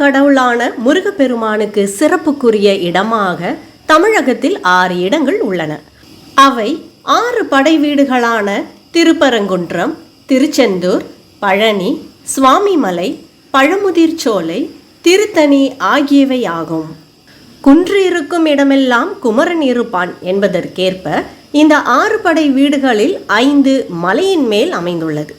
கடவுளான முருகப்பெருமானுக்கு சிறப்புக்குரிய இடமாக தமிழகத்தில் ஆறு இடங்கள் உள்ளன. அவை ஆறு படை வீடுகளான திருப்பரங்குன்றம் திருச்செந்தூர் பழனி சுவாமிமலை பழமுதிர்ச்சோலை திருத்தணி ஆகியவை ஆகும். குன்று இருக்கும் இடமெல்லாம் குமரன் இருப்பான் என்பதற்கேற்ப இந்த ஆறு படை வீடுகளில் ஐந்து மலையின் மேல் அமைந்துள்ளது.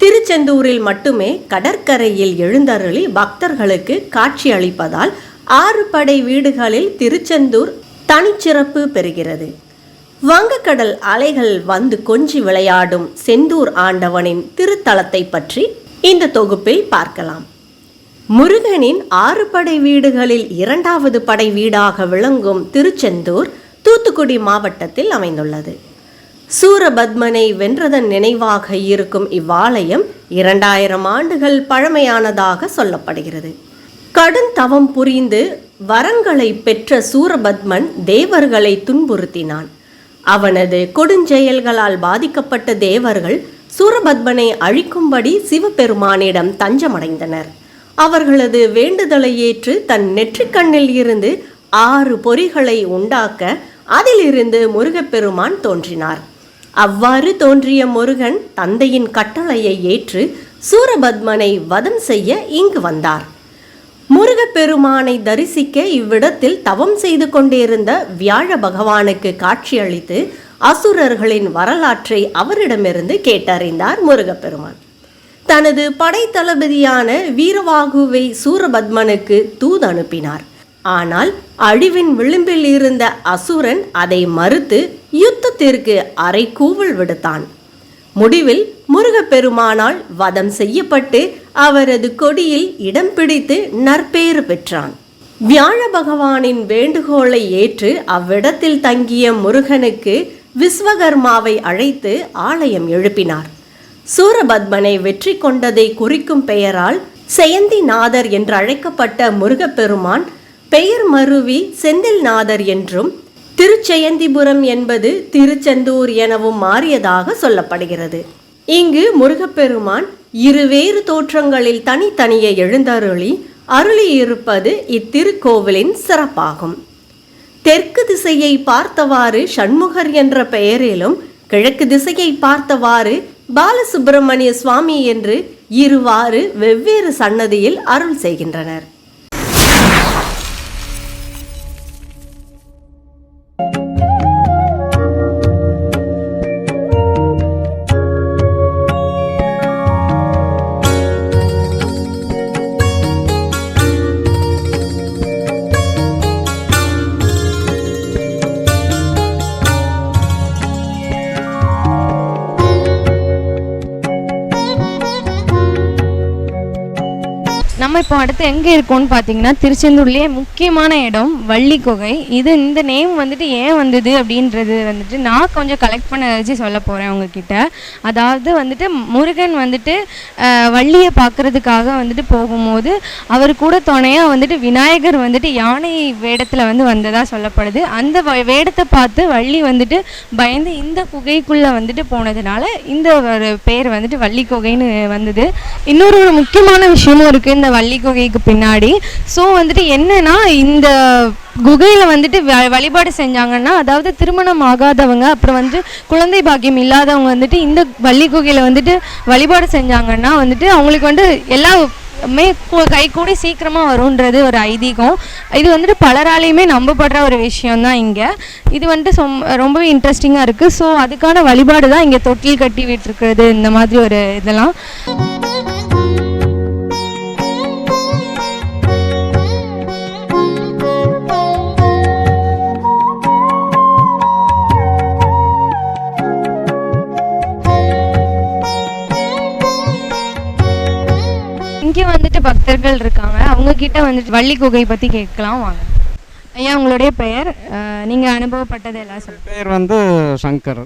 திருச்செந்தூரில் மட்டுமே கடற்கரையில் எழுந்தருளி பக்தர்களுக்கு காட்சி அளிப்பதால் ஆறு படை வீடுகளில் திருச்செந்தூர் தனிச்சிறப்பு பெறுகிறது. வங்கக்கடல் அலைகள் வந்து கொஞ்சி விளையாடும் செந்தூர் ஆண்டவனின் திருத்தலத்தை பற்றி இந்த தொகுப்பில் பார்க்கலாம். முருகனின் ஆறு படை வீடுகளில் இரண்டாவது படை வீடாக விளங்கும் திருச்செந்தூர் தூத்துக்குடி மாவட்டத்தில் அமைந்துள்ளது. சூரபத்மனை வென்றதன் நினைவாக இருக்கும் இவ்வாலயம் இரண்டாயிரம் ஆண்டுகள் பழமையானதாக சொல்லப்படுகிறது. கடும் தவம் புரிந்து வரங்களை பெற்ற சூரபத்மன் தேவர்களை துன்புறுத்தினான். அவனது கொடுஞ்செயல்களால் பாதிக்கப்பட்ட தேவர்கள் சூரபத்மனை அழிக்கும்படி சிவபெருமானிடம் தஞ்சமடைந்தனர். அவர்களது வேண்டுதலை ஏற்று தன் நெற்றிக்கண்ணில் இருந்து ஆறு பொறிகளை உண்டாக்க அதிலிருந்து முருகப்பெருமான் தோன்றினார். அவ்வாறு தோன்றிய முருகன் தந்தையின் கட்டளையை ஏற்று சூரபத்மனை வதம் செய்ய இங்கு வந்தார். முருகப்பெருமானை தரிசிக்க இவ்விடத்தில் தவம் செய்து கொண்டிருந்த வியாழ பகவானுக்கு காட்சியளித்து அசுரர்களின் வரலாற்றை அவரிடமிருந்து கேட்டறிந்தார் முருகப்பெருமான். தனது படைத்தளபதியான வீரவாகுவை சூரபத்மனுக்கு தூது அனுப்பினார். ஆனால் அழிவின் விளிம்பில் இருந்த அசுரன் அதை மறுத்து முகத்திற்கு அரை கூவல் விடுத்தான். முடிவில் முருகப்பெருமானால் வதம் செய்யப்பட்டு அவரது கொடியில் இடம் பிடித்து நற்பேறு பெற்றான். வியாழ பகவானின் வேண்டுகோளை ஏற்று அவ்விடத்தில் தங்கிய முருகனுக்கு விஸ்வகர்மாவை அழைத்து ஆலயம் எழுப்பினார். சூரபத்மனை வெற்றி கொண்டதை குறிக்கும் பெயரால் செயந்திநாதர் என்றழைக்கப்பட்ட முருகப்பெருமான் பெயர் மருவி செந்தில்நாதர் என்றும் திருச்செயந்திபுரம் என்பது திருச்செந்தூர் எனவும் மாறியதாக சொல்லப்படுகிறது. இங்கு முருகப்பெருமான் இருவேறு தோற்றங்களில் தனித்தனியே எழுந்தருளி அருளியிருப்பது இத்திருக்கோவிலின் சிறப்பாகும். தெற்கு திசையை பார்த்தவாறு சண்முகர் என்ற பெயரிலும் கிழக்கு திசையை பார்த்தவாறு பாலசுப்பிரமணிய சுவாமி என்று இருவாறு வெவ்வேறு சன்னதியில் அருள் செய்கின்றனர். நம்ம இப்போ அடுத்து எங்கே இருக்கோம்னு பார்த்தீங்கன்னா திருச்செந்தூர்லேயே முக்கியமான இடம் வள்ளி குகை இது இந்த நேம் வந்துட்டு ஏன் வந்தது அப்படின்றது வந்துட்டு நான் கொஞ்சம் கலெக்ட் பண்ண வச்சு சொல்ல போகிறேன் உங்ககிட்ட. அதாவது வந்துட்டு முருகன் வந்துட்டு வள்ளியை பார்க்குறதுக்காக வந்துட்டு போகும்போது அவர் கூட துணையாக வந்துட்டு விநாயகர் வந்துட்டு யானை வேடத்தில் வந்து வந்ததாக சொல்லப்படுது. அந்த வ- வேடத்தை பார்த்து வள்ளி வந்துட்டு பயந்து இந்த குகைக்குள்ளே வந்துட்டு போனதுனால இந்த ஒரு பேர் வந்துட்டு வள்ளி குகைன்னு வந்தது. இன்னொரு ஒரு முக்கியமான விஷயமும் இருக்குது இந்த வள்ளி குகைக்கு பின்னாடி. ஸோ வந்துட்டு என்னன்னா இந்த குகையில் வந்துட்டு வ- வழிபாடு செஞ்சாங்கன்னா அதாவது திருமணம் ஆகாதவங்க அப்புறம் வந்து குழந்தை பாக்கியம் இல்லாதவங்க வந்துட்டு இந்த வள்ளி குகையில் வந்துட்டு வழிபாடு செஞ்சாங்கன்னா வந்துட்டு அவங்களுக்கு வந்து எல்லா மே கை கூடி சீக்கிரமாக வரும்ன்றது ஒரு ஐதீகம். இது வந்துட்டு பலராலையுமே நம்பப்படுற ஒரு விஷயம்தான் இங்கே. இது வந்துட்டு சொம் ரொம்பவே இன்ட்ரெஸ்டிங்காக இருக்குது ஸோ அதுக்கான வழிபாடு தான் இங்கே தொட்டில் கட்டி விட்டுருக்குறது இந்த மாதிரி ஒரு இதெல்லாம். பக்தர்கள் இருக்காங்க. அவங்க கிட்ட வந்துட்டு வள்ளி குகை பற்றி கேட்கலாம் வாங்க. ஐயா உங்களுடைய பெயர்? நீங்கள் நீங்க அனுபவப்பட்டது எல்லாம் சொல்லுங்க. பேர் வந்து சங்கர்.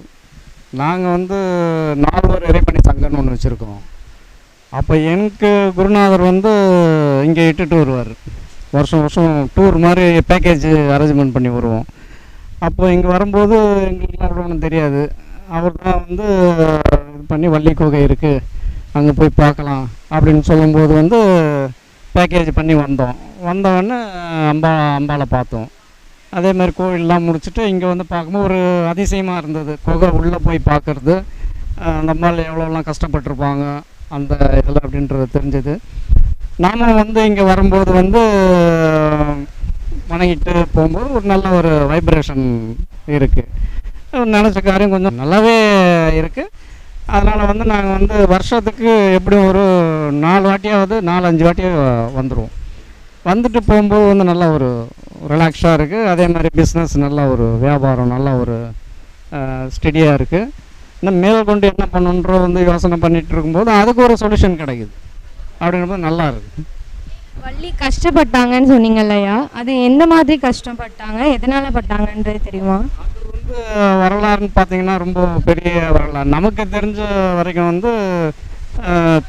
நாங்கள் வந்து நால்வர் இறைப்பணி சங்கர்னு ஒன்று வச்சுருக்கோம். அப்போ எனக்கு குருநாதர் வந்து இங்கே இட்டுட்டு வருவார். வருஷம் வருஷம் டூர் மாதிரி பேக்கேஜ் அரேஞ்ச்மெண்ட் பண்ணி வருவோம். அப்போ இங்கே வரும்போது எங்களுக்குலாம் ஒன்றும் தெரியாது. அவர் தான் வந்து இது பண்ணி வள்ளி குகை இருக்குது அங்கே போய் பார்க்கலாம் அப்படின்னு சொல்லும்போது வந்து பேக்கேஜ் பண்ணி வந்தோம். வந்தவொடனே அம்பா அம்பாவை பார்த்தோம். அதே மாதிரி கோவில்லாம் முடிச்சுட்டு இங்கே வந்து பார்க்கும்போது ஒரு அதிசயமாக இருந்தது. குகை உள்ளே போய் பார்க்குறது நம்மளால் எவ்வளோலாம் கஷ்டப்பட்டிருப்பாங்க அந்த இதில் அப்படின்றது தெரிஞ்சது. நாம் வந்து இங்கே வரும்போது வந்து வணங்கிட்டு போகும்போது ஒரு நல்ல ஒரு வைப்ரேஷன் இருக்குது நினச்ச காரியம் கொஞ்சம் நல்லாவே இருக்குது அதனால் வந்து நாங்கள் வந்து வருஷத்துக்கு எப்படியும் ஒரு நாலு வாட்டியாவது நாலு அஞ்சு வாட்டியாக வந்துடுவோம் வந்துட்டு போகும்போது வந்து நல்ல ஒரு ரிலாக்ஸாக இருக்குது அதே மாதிரி பிஸ்னஸ் நல்ல ஒரு வியாபாரம் நல்ல ஒரு ஸ்டெடியாக இருக்குது இன்னும் மேற்கொண்டு என்ன பண்ணணுன்ற வந்து யோசனை பண்ணிகிட்டு இருக்கும்போது அதுக்கு ஒரு சொல்யூஷன் கிடைக்குது. அப்படிங்கும்போது நல்லா இருக்குது வள்ளி கஷ்டப்பட்டாங்கன்னு சொன்னீங்க இல்லையா? அது எந்த மாதிரி கஷ்டப்பட்டாங்க? எதனால பட்டாங்கன்றது தெரியுமா? வந்து வரலாறுன்னு பார்த்தீங்கன்னா ரொம்ப பெரிய வரலாறு. நமக்கு தெரிஞ்ச வரைக்கும் வந்து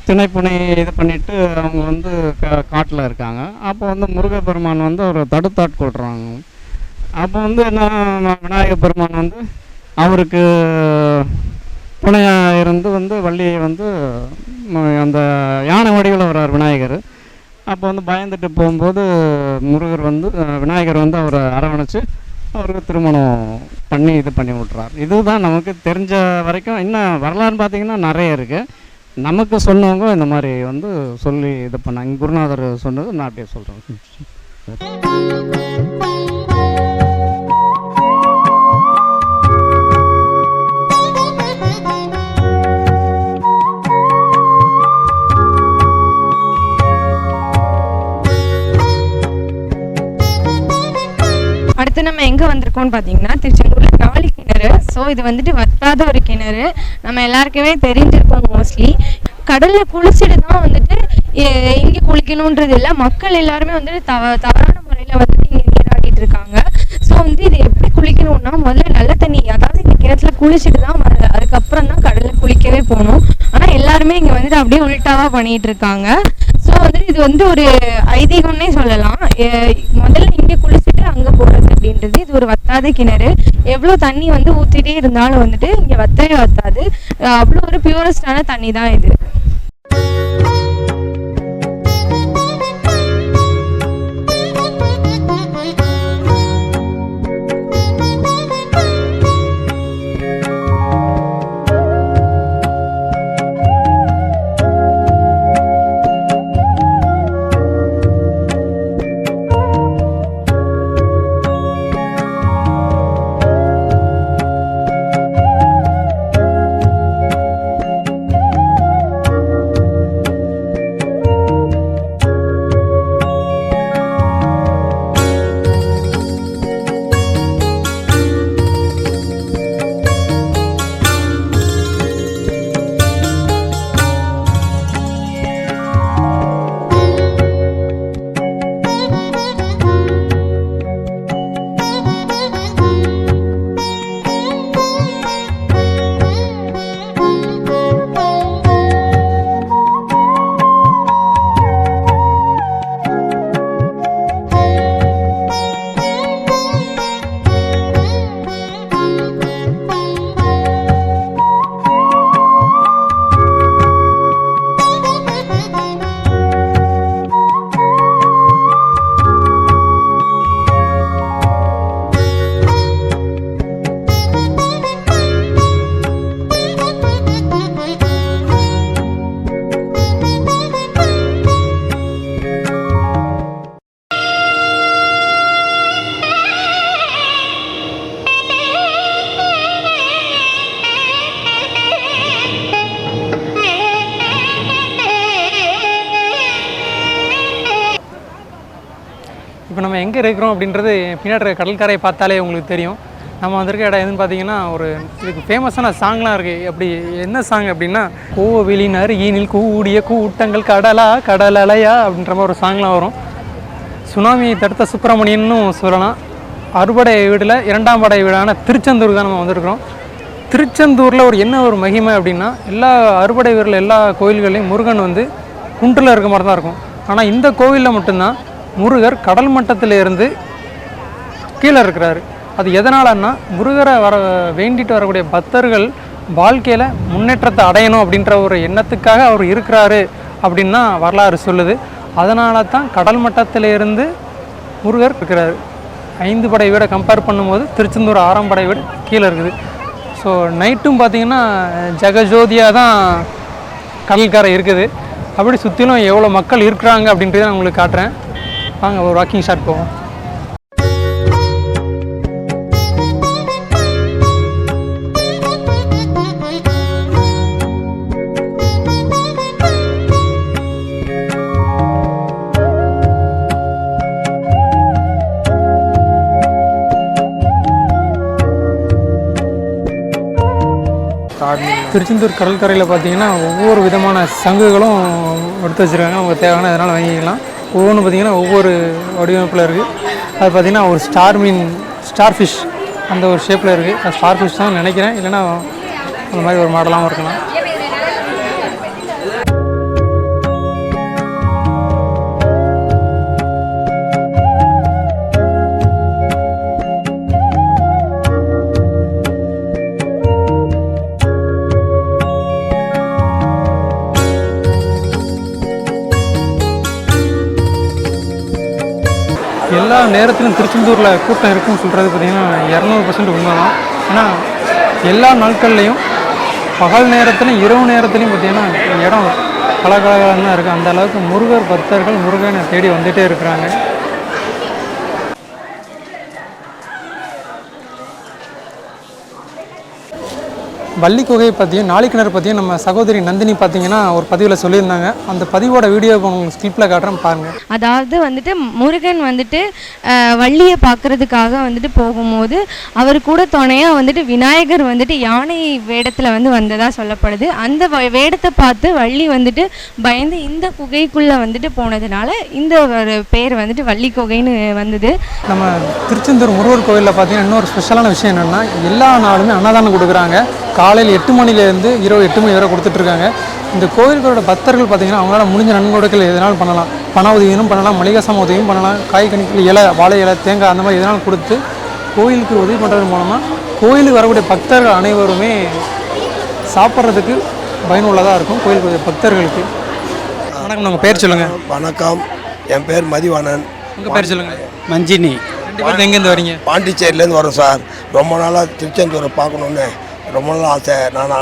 திணைப்புனை இது பண்ணிட்டு அவங்க வந்து கா காட்டில் இருக்காங்க. அப்போ வந்து முருகப்பெருமான் வந்து ஒரு தடுத்தாட்கொள்கிறாங்க அப்போ வந்து என்ன விநாயக பெருமான் வந்து அவருக்கு துணையாக இருந்து வந்து வள்ளியை வந்து அந்த யானை வடிவில் வர்றார் விநாயகர். அப்போ வந்து பயந்துட்டு போகும்போது முருகர் வந்து விநாயகர் வந்து அவரை அரவணைச்சு அவருக்கு திருமணம் பண்ணி இது பண்ணி விட்றார் இதுதான் நமக்கு தெரிஞ்ச வரைக்கும் இன்னும் வரலாறுன்னு பார்த்தீங்கன்னா நிறைய இருக்குது நமக்கு சொன்னவங்க இந்த மாதிரி வந்து சொல்லி இது பண்ணாங்க. குருநாதர் சொன்னது நான் அப்படியே சொல்கிறேன் அடுத்து நம்ம எங்கே வந்திருக்கோம்னு பார்த்தீங்கன்னா திருச்செந்தூரில் காலி கிணறு. ஸோ இது வந்துட்டு வத்தாத ஒரு கிணறு. நம்ம எல்லாருக்குமே தெரிஞ்சிருக்கோம் மோஸ்ட்லி கடலில் குளிச்சுட்டு தான் வந்துட்டு இங்கே குளிக்கணுன்றது இல்லை மக்கள் எல்லாருமே வந்துட்டு தவ தவறான முறையில் வந்துட்டு இங்கே நீராடிட்டு இருக்காங்க. ஸோ வந்து இது எப்படி குளிக்கணும்னா முதல்ல நல்ல தண்ணி அதாவது இந்த கிணத்துல குளிச்சுட்டு தான் அதுக்கப்புறம் தான் கடலில் குளிக்கவே போகணும். ஆனால் எல்லாருமே இங்கே வந்துட்டு அப்படியே உல்ட்டாவாக பண்ணிட்டு இருக்காங்க. ஸோ வந்துட்டு இது வந்து ஒரு ஐதீகம்னே சொல்லலாம். முதல்ல இங்கே குளிச்சுட்டு அங்கே போகிறது அப்படின்றது. இது ஒரு வத்தாத கிணறு. எவ்வளோ தண்ணி வந்து ஊற்றிட்டே இருந்தாலும் வந்துட்டு இங்கே வத்தவே வத்தாது. அவ்வளோ ஒரு பியூரஸ்டான தண்ணி தான் இது. இருக்கிறோம் அப்படின்றது பின்னாடி இருக்க கடற்கரையை பார்த்தாலே உங்களுக்கு தெரியும். நம்ம வந்திருக்க இடம் எதுன்னு பார்த்தீங்கன்னா ஒரு இதுக்கு ஃபேமஸான சாங்லாம் இருக்குது அப்படி என்ன சாங் அப்படின்னா கோவிலினர் ஈனில் கூடிய கூட்டங்கள் கடலா கடலலையா அப்படின்ற மாதிரி ஒரு சாங்லாம் வரும். சுனாமியை தடுத்த சுப்பிரமணியன்னு சொல்லலாம். அறுபடை வீடில் இரண்டாம் படை வீடான திருச்செந்தூர் தான் நம்ம வந்திருக்கிறோம். திருச்செந்தூரில் ஒரு என்ன ஒரு மகிமை அப்படின்னா எல்லா அறுபடை வீரில் எல்லா கோயில்கள்லையும் முருகன் வந்து குன்றில் இருக்க மாதிரி தான் இருக்கும். ஆனால் இந்த கோவிலில் மட்டும்தான் முருகர் கடல் மட்டத்தில் இருந்து கீழே இருக்கிறாரு. அது எதனாலன்னா முருகரை வர வேண்டிட்டு வரக்கூடிய பக்தர்கள் வாழ்க்கையில் முன்னேற்றத்தை அடையணும் அப்படின்ற ஒரு எண்ணத்துக்காக அவர் இருக்கிறாரு அப்படின்னு தான் வரலாறு சொல்லுது. அதனால தான் கடல் மட்டத்திலிருந்து முருகர் இருக்கிறாரு. ஐந்து படை வீடை கம்பேர் பண்ணும்போது திருச்செந்தூர் ஆறாம் படை வீடு கீழே இருக்குது. ஸோ நைட்டும் பார்த்தீங்கன்னா ஜெகஜோதியாக தான் கடல்கரை இருக்குது. அப்படி சுற்றிலும் எவ்வளோ மக்கள் இருக்கிறாங்க அப்படின்றத நான் உங்களுக்கு காட்டுறேன். வாங்க ஒரு வாக்கிங் ஷாட் போவோம். திருச்செந்தூர் கடற்கரையில் பார்த்தீங்கன்னா ஒவ்வொரு விதமான சங்குகளும் எடுத்து வச்சுருக்காங்க. அவங்க தேவையான இதனால் வாங்கிக்கலாம். ஒவ்வொன்றும் பார்த்திங்கன்னா ஒவ்வொரு வடிவமைப்பில் இருக்குது அது பார்த்தீங்கன்னா ஒரு ஸ்டார் மீன் ஸ்டார் ஃபிஷ் அந்த ஒரு ஷேப்பில் இருக்குது அது ஸ்டார் ஃபிஷ் தான் நினைக்கிறேன். இல்லைன்னா அந்த மாதிரி ஒரு மாடலாகவும் இருக்கலாம். எல்லா நேரத்திலும் திருச்செந்தூரில் கூட்டம் இருக்குன்னு சொல்கிறது பார்த்தீங்கன்னா இரநூறு பர்சன்ட் உண்மை தான் ஏன்னா எல்லா நாட்கள்லேயும் பகல் நேரத்துலையும் இரவு நேரத்துலையும் பார்த்திங்கன்னா இடம் கலகலகலன்னு தான் இருக்குது அந்த அளவுக்கு முருகர் பக்தர்கள் முருகனை தேடி வந்துகிட்டே இருக்கிறாங்க. வள்ளி குகையை பற்றியும் நாளிக்கிணறு பற்றியும் நம்ம சகோதரி நந்தினி பார்த்தீங்கன்னா ஒரு பதிவில் சொல்லியிருந்தாங்க. அந்த பதிவோட வீடியோ உங்களுக்கு ஸ்கிளிப்பில் காட்டுறேன் பாருங்கள் அதாவது வந்துட்டு முருகன் வந்துட்டு வள்ளியை பார்க்கறதுக்காக வந்துட்டு போகும்போது அவர் கூட துணையாக வந்துட்டு விநாயகர் வந்துட்டு யானை வேடத்தில் வந்து வந்ததாக சொல்லப்படுது. அந்த வேடத்தை பார்த்து வள்ளி வந்துட்டு பயந்து இந்த குகைக்குள்ளே வந்துட்டு போனதுனால இந்த ஒரு பேர் வந்துட்டு வள்ளி குகைன்னு வந்தது. நம்ம திருச்செந்தூர் முருகர் கோவிலில் பார்த்தீங்கன்னா இன்னொரு ஸ்பெஷலான விஷயம் என்னென்னா எல்லா நாளுமே அன்னதானம் கொடுக்குறாங்க. காலையில் எட்டு மணிலேருந்து இரவு எட்டு மணி வரை கொடுத்துட்ருக்காங்க. இந்த கோவில்களோட பக்தர்கள் பார்த்தீங்கன்னா அவங்களால முடிஞ்ச நன்கொடைகள் எதனாலும் பண்ணலாம்? பண உதவியும் பண்ணலாம் மளிகை சாமான் உதவியும் பண்ணலாம் காய் கணிகள் இலை வாழை இலை தேங்காய் அந்த மாதிரி எதனாலும் கொடுத்து கோயிலுக்கு உதவி பண்ணுறது மூலமாக கோயிலுக்கு வரக்கூடிய பக்தர்கள் அனைவருமே சாப்பிட்றதுக்கு பயனுள்ளதாக இருக்கும் கோயிலுக்கு பக்தர்களுக்கு. வணக்கம் உங்கள் பேர் சொல்லுங்கள் வணக்கம். என் பேர் மதிவாணன். உங்கள் பேர் சொல்லுங்கள் மஞ்சினி. எங்கேருந்து வரீங்க? பாண்டிச்சேரியிலேருந்து வரோம் சார். ரொம்ப நாளாக திருச்செந்தூரை பார்க்கணுன்னு ரொம்ப நாள் ஆசை நான்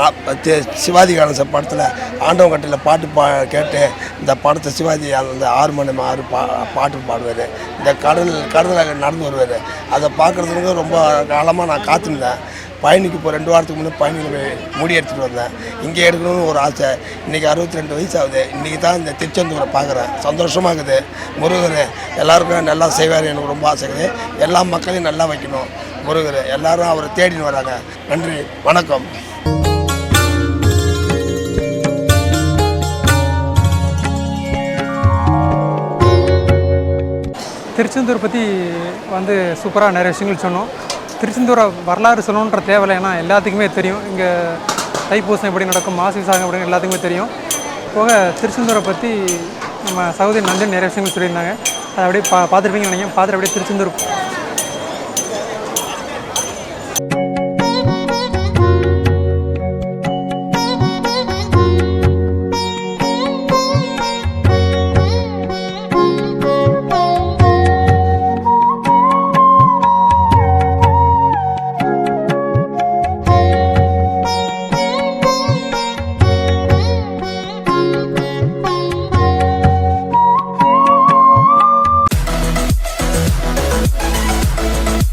சிவாஜி கணேசன் படத்தில் ஆண்டவன் கட்டில் பாட்டு பா கேட்டு இந்த படத்தை சிவாஜி அந்த ஆறு மணி ஆறு பா பாட்டு பாடுவார். இந்த கடல் கடலில் நடந்து வருவார். அதை பார்க்குறதுக்கு ரொம்ப காலமாக நான் காத்திருந்தேன். பயணிக்கு இப்போ ரெண்டு வாரத்துக்கு முன்னே பயணிக்கு போய் முடி எடுத்துகிட்டு வந்தேன். இங்கே எடுக்கணும்னு ஒரு ஆசை. இன்றைக்கி அறுபத்தி ரெண்டு வயசு ஆகுது இன்றைக்கி தான் இந்த திருச்செந்தூரை பார்க்குறேன். சந்தோஷமாக இருக்குது. முருகர் எல்லாருக்கும் நல்லா செய்வார். எனக்கு ரொம்ப ஆசை இருக்குது. எல்லா மக்களையும் நல்லா வைக்கணும். முருகர் எல்லாரும் அவரை தேடின்னு வராங்க. நன்றி வணக்கம். திருச்செந்தூர் பற்றி வந்து சூப்பராக நிறைய விஷயங்கள் சொன்னோம். திருச்செந்தூரை வரலாறு சொல்லணுன்ற தேவையில்லை ஏன்னா எல்லாத்துக்குமே தெரியும். இங்கே தைப்பூசம் எப்படி நடக்கும் மாசி சாகம் எப்படி எல்லாத்துக்குமே தெரியும். போக திருச்செந்தூரை பற்றி நம்ம சகோதரி நந்தன் நிறைய விஷயங்கள் சொல்லியிருந்தாங்க. அதை அப்படியே பா பார்த்துருப்பீங்கன்னு நினைக்கிறேன். பார்த்துட்டு அப்படியே திருச்செந்தூர்